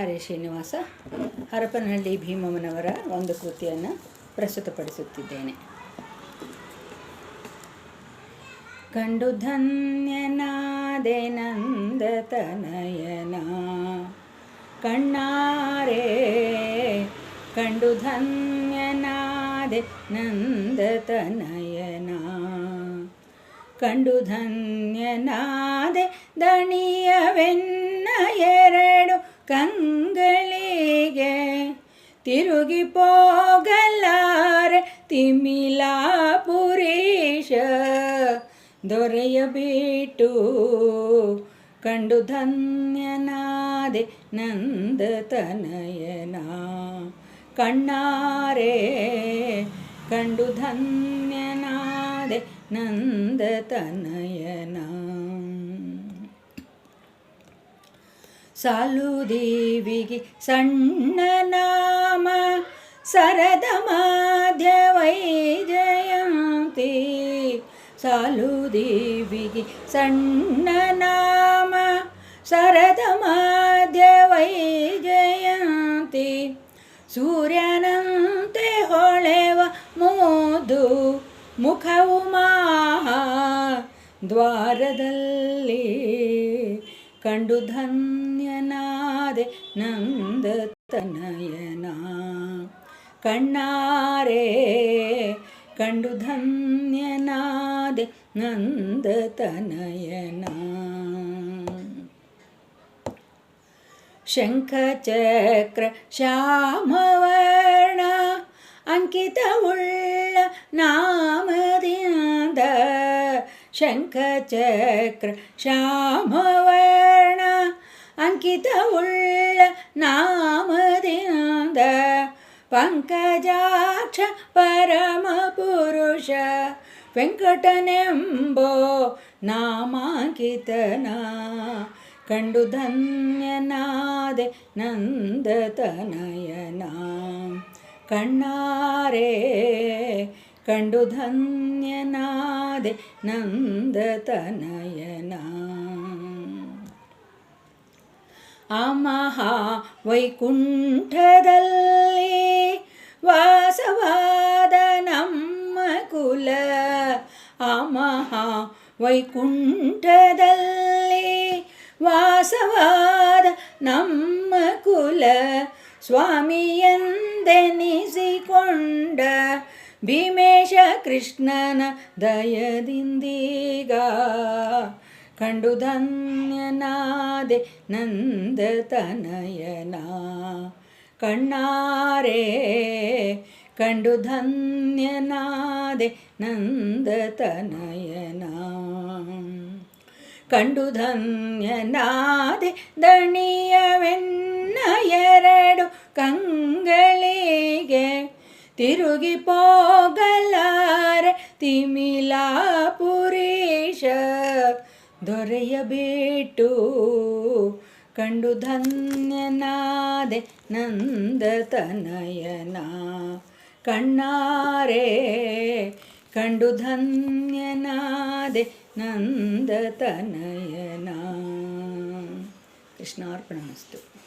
ಹರೇ ಶ್ರೀನಿವಾಸ, ಹರಪನಹಳ್ಳಿ ಭೀಮಮ್ಮನವರ ಒಂದು ಕೃತಿಯನ್ನು ಪ್ರಸ್ತುತಪಡಿಸುತ್ತಿದ್ದೇನೆ. ಕಂಡು ಧನ್ಯನಾದೆ ನಂದತನಯನ ಕಣ್ಣಾರೆ, ಕಂಡು ಧನ್ಯನಾದೆ ನಂದತನಯನ ಕಂಡು ಧನ್ಯನಾದೆ ದಣಿಯವೆನ್ನ ಎರಡು ಕಂಗಳಿಗೆ ತಿರುಗಿ ಪೋಗಲಾರೆ ತಿಮಿಲಾಪುರೀಶ ದೊರೆಯಬಿಟ್ಟು ಕಂಡು ಧನ್ಯನಾದೆ ನಂದತನಯನ ಕಣ್ಣಾರೆ ಕಂಡು ಧನ್ಯನಾದೆ ನಂದತನಯನ ಸಾಲು ದೇವಿಗೆ ಸಣ್ಣ ನಾಮ, ಸರದ ಮಾಧ್ಯ ವೈಜಯಂತಿ. ಸಾಲು ದೇವಿಗೆ ಸಣ್ಣ ನಾಮ, ಸರದ ಮಾಧ್ಯ ವೈಜಯಂತಿ. ಸೂರ್ಯನಂತೆ ಹೊಳೆವ ಮೋದು, ಮುಖವು ಮಾ ದ್ವಾರದಲ್ಲಿ ಕಂಡು ಧನ್ಯನಾದೆ ನಂದತನಯನ ಕಣ್ಣಾರೆ ಕಂಡು ಧನ್ಯನಾದೆ ನಂದತನಯನ ಶಂಖಚಕ್ರ ಶ್ಯಾಮವರ್ಣ ಅಂಕಿತವುಳ್ಳ ನಾಮದಿಂದ ಶಂಖಚಕ್ರ ಶ್ಯಾಮವರ್ಣ ಅಂಕಿತವುಳ್ಳ ನಾಮದಿಂದ ಪಂಕಜಾಕ್ಷ ಪರಮ ಪುರುಷ ವೆಂಕಟನೆಂಬೋ ನಾಮಾಂಕಿತನ ಕಂಡು ಧನ್ಯನಾದೆ ನಂದತನಯನ ಕಣ್ಣಾರೆ ಕಂಡು ಧನ್ಯನಾದೆ ನಂದತನಯನ ಆ ಮಹಾ ವೈಕುಂಠದಲ್ಲಿ ವಾಸವಾದ ನಮ್ಮ ಕುಲ. ಆ ಮಹಾ ವೈಕುಂಠದಲ್ಲಿ ವಾಸವಾದ ನಮ್ಮ ಕುಲ. ಸ್ವಾಮಿಯಂದೆನಿಸಿಕೊಂಡ ಭೀಮೇಶ ಕೃಷ್ಣನ ದಯದಿಂದೀಗ ಕಂಡು ಧನ್ಯನಾದೆ ನಂದತನಯನ ಕಣ್ಣಾರೆ, ಕಂಡು ಧನ್ಯನಾದೆ ನಂದತನಯನ ಕಂಡು ಧನ್ಯನಾದೆ ದಣಿಯವೆನ್ನ ಎರಡು ಕಂಗಳಿಗೆ. ತಿರುಗಿ ಪೋಗಲಾರೆ ತಿಮಿಲಾಪುರೀಶ ದೊರೆಯಬಿಟ್ಟು ಕಂಡು ಧನ್ಯನಾದೆ ನಂದತನಯನ. ಕಣ್ಣಾರೆ ಕಂಡು ಧನ್ಯನಾದೆ ನಂದತನಯನ. ಕೃಷ್ಣಾರ್ಪಣಮಸ್ತು.